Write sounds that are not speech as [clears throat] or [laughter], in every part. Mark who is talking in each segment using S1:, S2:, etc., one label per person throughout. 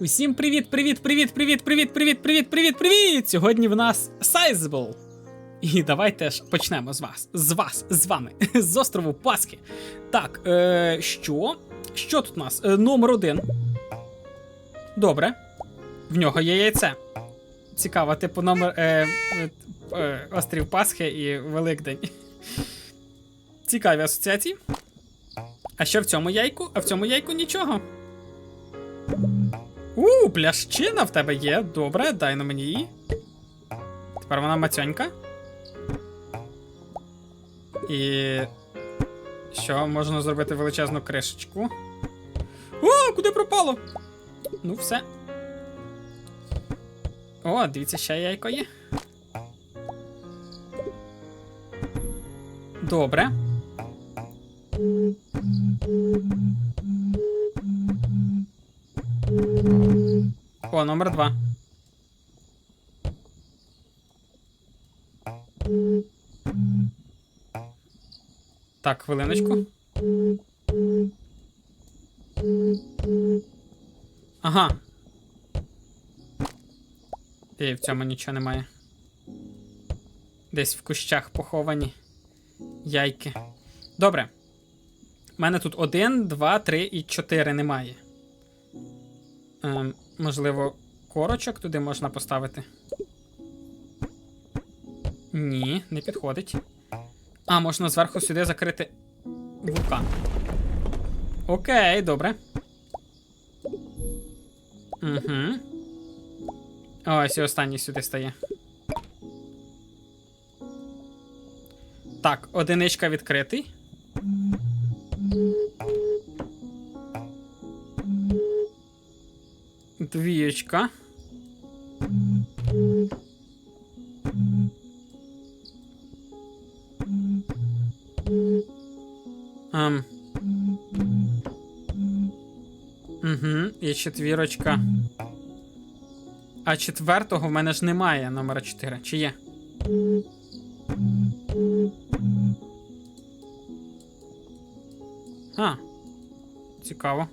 S1: Усім привіт, привіт, привіт, привіт, привіт, привіт, привіт, привіт, привіт! Сьогодні в нас Sizable. І давайте ж почнемо з вас. З вас, з вами, [laughs] з острову Пасхи. Так, е, що? Що тут у нас? Е, номер один. Добре. В нього є яйце. Цікаво, типу номер. Е, е, е, острів Пасхи і Великдень. [laughs] Цікаві асоціації. А що в цьому яйку? А в цьому яйку нічого. У, плящина в тебе є. Добре, дай на мені її. Тепер вона мацьонька. І. Що, можна зробити величезну кришечку. О, куди пропало? Ну, все. О, дивіться, ще яйко є. Добре. О, номер два. Так, хвилиночку. Ага. І в цьому нічого немає. Десь в кущах поховані яйки. Добре. У мене тут один, два, три і чотири немає. Ем, можливо, корочок туди можна поставити. Ні, не підходить. А, можна зверху сюди закрити вулкан. Окей, добре. Угу. Ось і останній сюди стає. Так, одиничка відкритий. Двієчка. Ам. Угу, і четвірочка. А четвертого в мене ж немає номера 4. Чи є? А. Цікаво.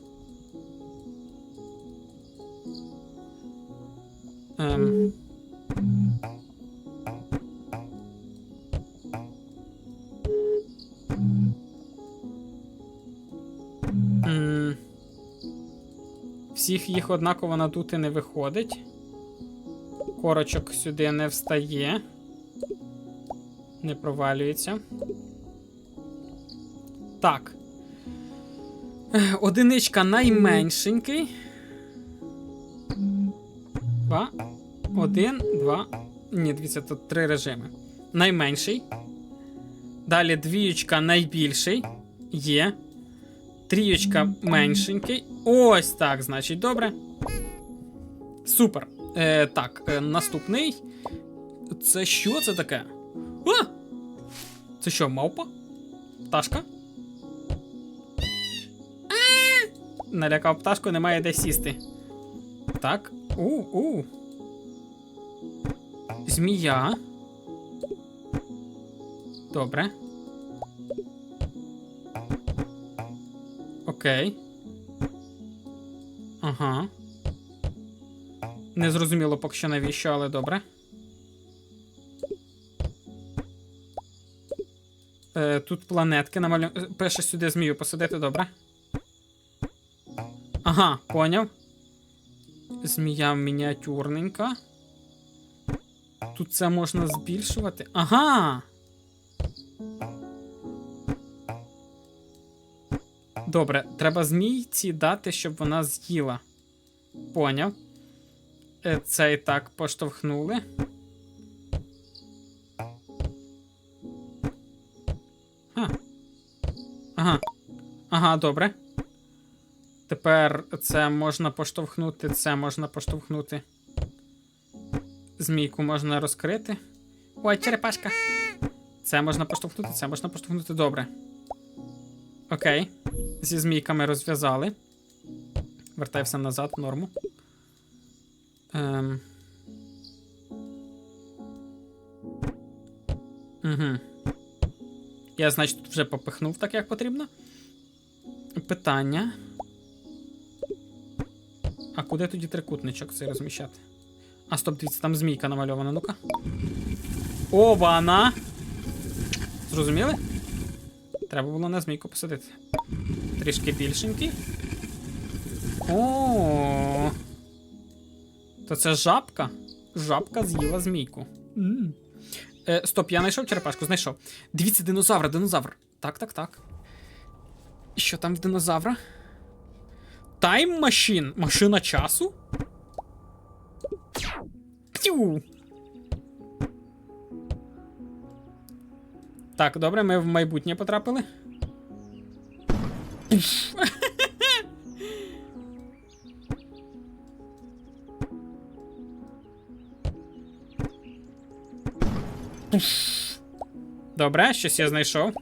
S1: Ем. Всіх їх однаково надути не виходить. Корочок сюди не встає. Не провалюється. Так. Одиничка найменшенький. Один, два. Ні, дивіться, тут три режими. Найменший. Далі двіючка найбільший. Є. Тріючка меншенький. Ось так, значить, добре. Супер. Е, так, е, наступний. Це що це таке? А! Це що, мавпа? Пташка? Налякав пташку, немає де сісти. Так. У, у. Змія. Добре. Окей. Ага. Не зрозуміло поки що навіщо, але добре. Е, тут планетки намалю... е, Пише сюди змію посадити, добре. Ага, поняв. Змія мініатюрненька. Тут це можна збільшувати. Ага. Добре, треба змійці дати, щоб вона з'їла. Поняв. Е, Це і так поштовхнули. А. Ага. Ага, добре. Тепер це можна поштовхнути, це можна поштовхнути. Змійку можна розкрити. Ой, черепашка. Це можна поштовхнути, це можна поштовхнути добре. Окей. Зі змійками розв'язали. Вертай все назад в норму. Ем. Угу. Я, значить, тут вже попихнув так, як потрібно. Питання. А куди тоді трикутничок цей розміщати? А, стоп, дивіться, там змійка намальована, ну-ка. Оба-на! Зрозуміли? Треба було на змійку посадити. Трішки більшенький. О. То це жабка? Жабка з'їла змійку. М. Е, стоп, я знайшов черепашку, знайшов. Дивіться, динозавр, динозавр. Так, так, так. Що там в динозавра? Тайм машин. Машина часу? Птю! Так, добре, ми в майбутнє потрапили. Добре, щось я знайшов.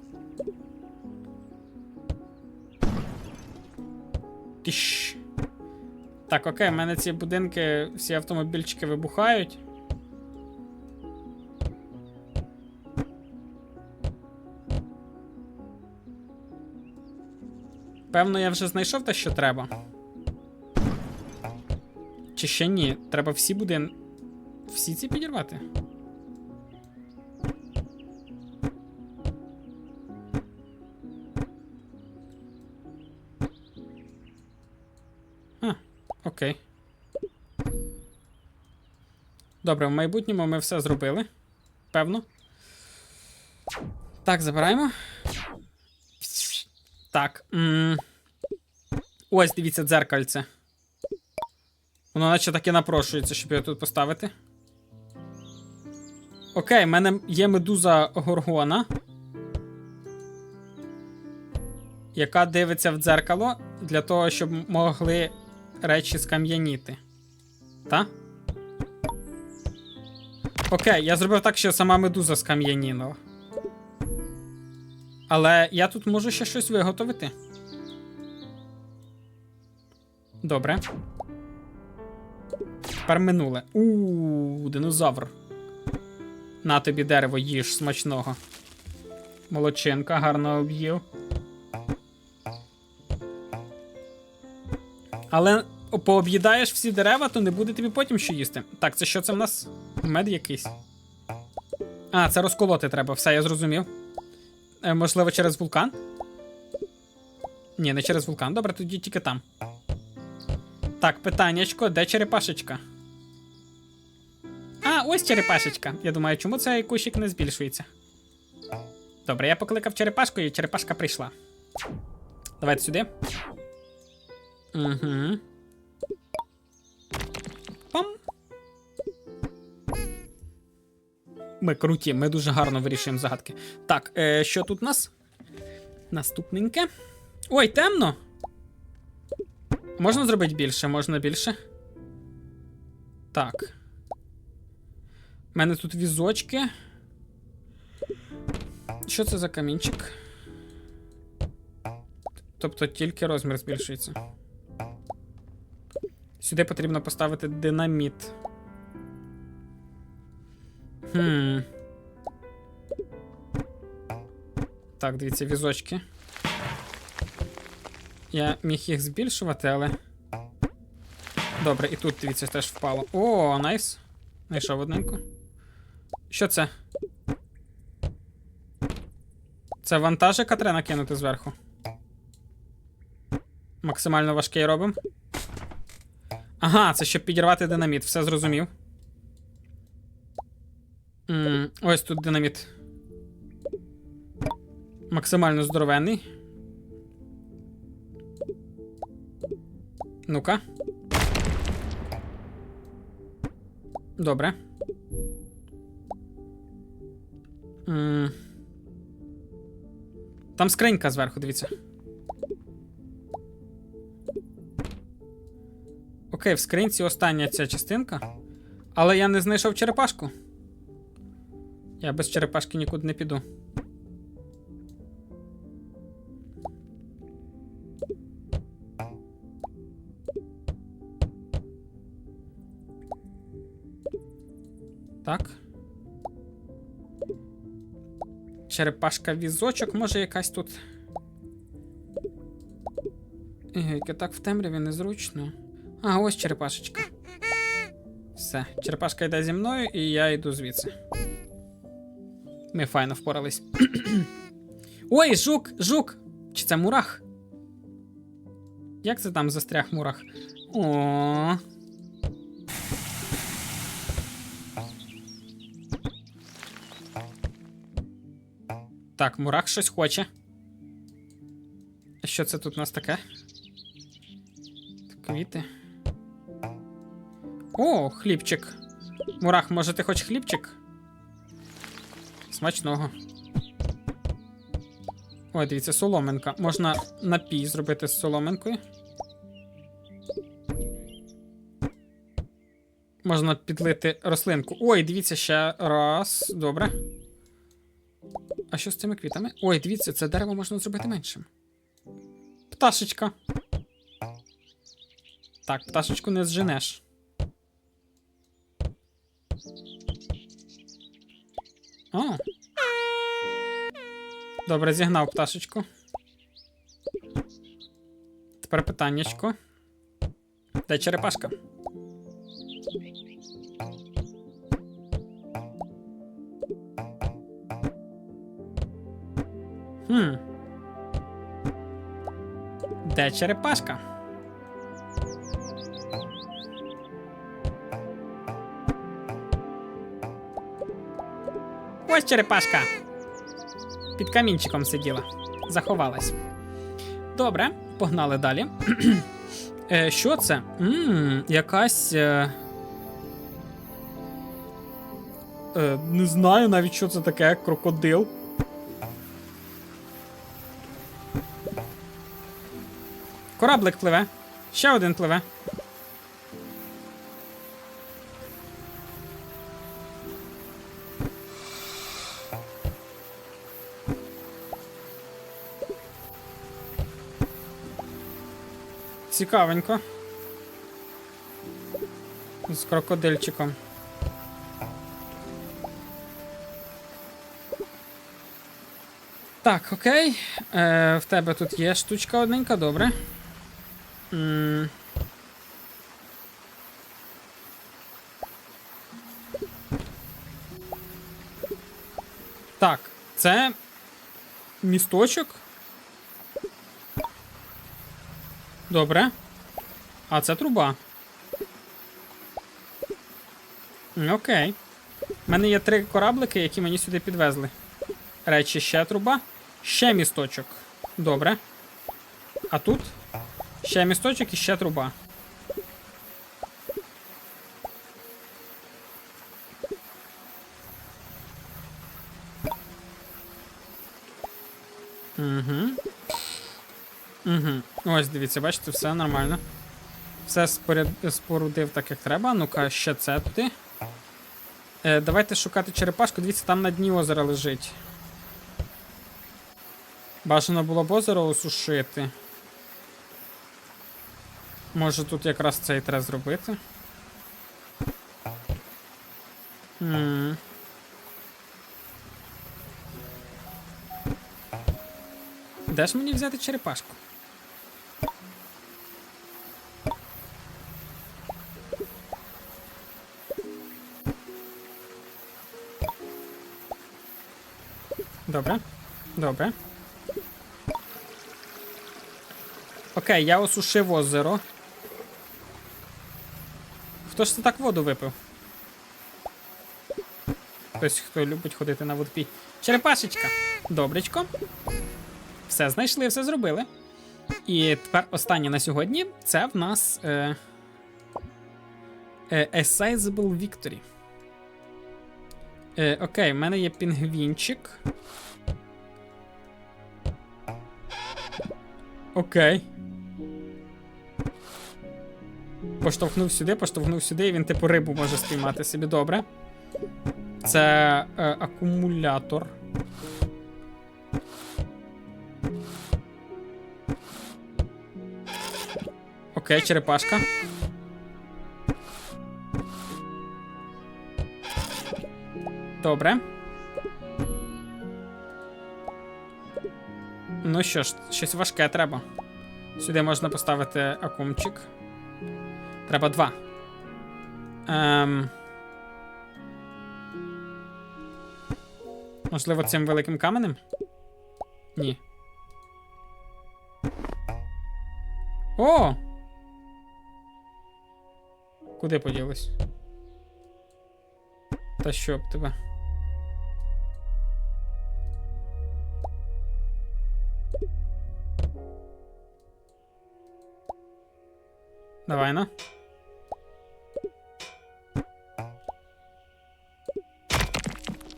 S1: Тищ. Так, окей, в мене ці будинки, всі автомобільчики вибухають. Певно, я вже знайшов те, що треба. Чи ще ні? Треба всі будинки. Всі ці підірвати? Окей. Добре, в майбутньому ми все зробили. Певно. Так, забираємо. Так. М Ось, дивіться, дзеркальце. Воно наче таки напрошується, щоб його тут поставити. Окей, в мене є медуза Горгона. Яка дивиться в дзеркало для того, щоб могли речі скам'яніти. Та? Окей, я зробив так, що сама медуза скам'яніла. Але я тут можу ще щось виготовити. Добре. Тепер минуле. У, динозавр. На тобі дерево, їж смачного. Молодчинка, гарно об'їв. Але пооб'їдаєш всі дерева, то не буде тобі потім що їсти. Так, це що це в нас? Мед якийсь. А, це розколоти треба, все, я зрозумів. Е, можливо, через вулкан? Ні, не через вулкан. Добре, тоді тільки там. Так, питаннячко, де черепашечка? А, ось черепашечка. Я думаю, чому цей кущик не збільшується? Добре, я покликав черепашку, і черепашка прийшла. Давайте сюди. Угу. Пам. Ми круті, ми дуже гарно вирішуємо загадки. Так, е, що тут у нас? Наступненьке. Ой, темно. Можна зробити більше, можна більше. Так. У мене тут візочки. Що це за камінчик? Тобто тільки розмір збільшується. Сюди потрібно поставити динаміт. Хм. Так, дивіться, візочки. Я міг їх збільшувати, але. Добре, і тут, дивіться, теж впало. О, найс. Знайшов одненьку. Що це? Це вантажика треба накинути зверху. Максимально важкий робимо. Ага, це щоб підірвати динаміт, все зрозумів. М, Ось тут динаміт. Максимально здоровенний. Ну-ка. Добре. М. Там скринька зверху, дивіться. Окей, в скринці остання ця частинка. Але я не знайшов черепашку. Я без черепашки нікуди не піду. Так. Черепашка візочок, може якась тут. Еге, яке так в темряві незручно. А, ось черепашечка. Все, черепашка йде зі мною, і я йду звідси. Ми файно впорались. [clears throat] Ой, жук, жук! Чи це мурах? Як це там застряг мурах? О. Так, мурах щось хоче. А Що це тут у нас таке? Квіти. О, хлібчик. Мурах, може ти хоч хлібчик? Смачного. Ой, дивіться, соломинка. Можна напій зробити з соломинкою. Можна підлити рослинку. Ой, дивіться ще раз. Добре. А що з цими квітами? Ой, дивіться, це дерево можна зробити меншим. Пташечка. Так, пташечку не зженеш. О. Добре, зігнав пташечку. Тепер питаннячко. Де черепашка? Хм. Де черепашка? Ось черепашка. Під камінчиком сиділа. Заховалась. Добре, погнали далі. [clears throat] е, що це? Ммм, якась. Е... Е, не знаю навіть, що це таке, крокодил. Кораблик пливе. Ще один пливе. Цікавенько. З крокодильчиком. Так, окей. Е, в тебе тут є штучка одненька, добре. М. Так, це місточок. Добре. А це труба. Окей. У мене є три кораблики, які мені сюди підвезли. Речі, ще труба, ще місточок. Добре. А тут ще місточок і ще труба. Угу. Угу. Ось, дивіться, бачите, все нормально. Все спорудив так, як треба. Ну-ка, ще це туди. Е, давайте шукати черепашку. Дивіться, там на дні озера лежить. Бажано було б озеро осушити. Може тут якраз це і треба зробити. М. Де ж мені взяти черепашку? Добре. Добре. Окей, я осушив озеро. Хто ж це так воду випив? Хтось, хто любить ходити на водопій. Черепашечка. Добречко. Все знайшли, все зробили. І тепер останнє на сьогодні це в нас. Е, е, A Sizable Victory. Е, окей, в мене є пінгвінчик. Окей. Поштовхнув сюди, поштовхнув сюди, і він типу рибу може спіймати собі добре. Це е, акумулятор. Окей, черепашка. Добре. Ну що ж, щось важке треба. Сюди можна поставити акумчик. Треба два. Ем... Можливо, цим великим каменем? Ні. О! Куди поділись? Та що б тебе? Давай ну.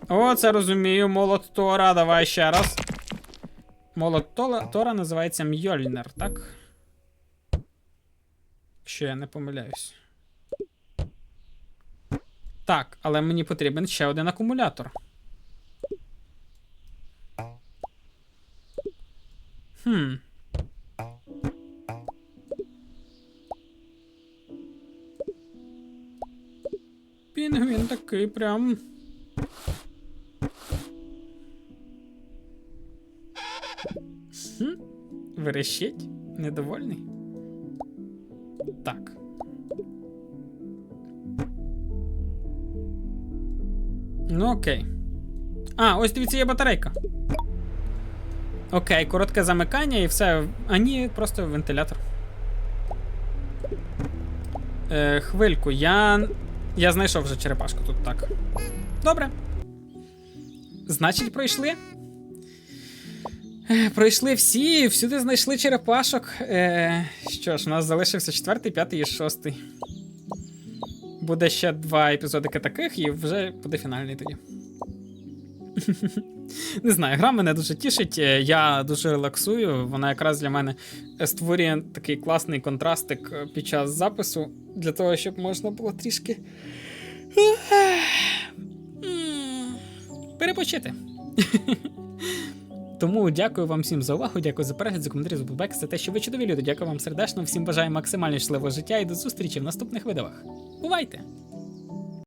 S1: О, це розумію. Молот Тора. Давай ще раз. Молот Тора називається Мьольнер, так? Якщо я не помиляюсь. Так, але мені потрібен ще один акумулятор. Хм. Пінгвін такий прям. Верещить? Недовольний? Так. Ну окей. А, ось дивіться, є батарейка. Окей, коротке замикання і все. А ні, просто вентилятор. Е, хвильку, я. Я знайшов вже черепашку тут так. Добре. Значить, пройшли. Е, Пройшли всі, всюди знайшли черепашок. Е, що ж, у нас залишився четвертий, п'ятий і шостий. Буде ще два епізодики таких, і вже буде фінальний тоді. [laughs] Не знаю, гра мене дуже тішить. е, Я дуже релаксую. Вона якраз для мене створює такий класний контрастик е, під час запису, для того, щоб можна було трішки. Перепочити. [laughs] Тому дякую вам всім за увагу, дякую за перегляд, за коментарі, за фідбек, за те, що ви чудові люди. Дякую вам сердечно. Всім бажаю максимально щасливого життя і до зустрічі в наступних відео. Бувайте!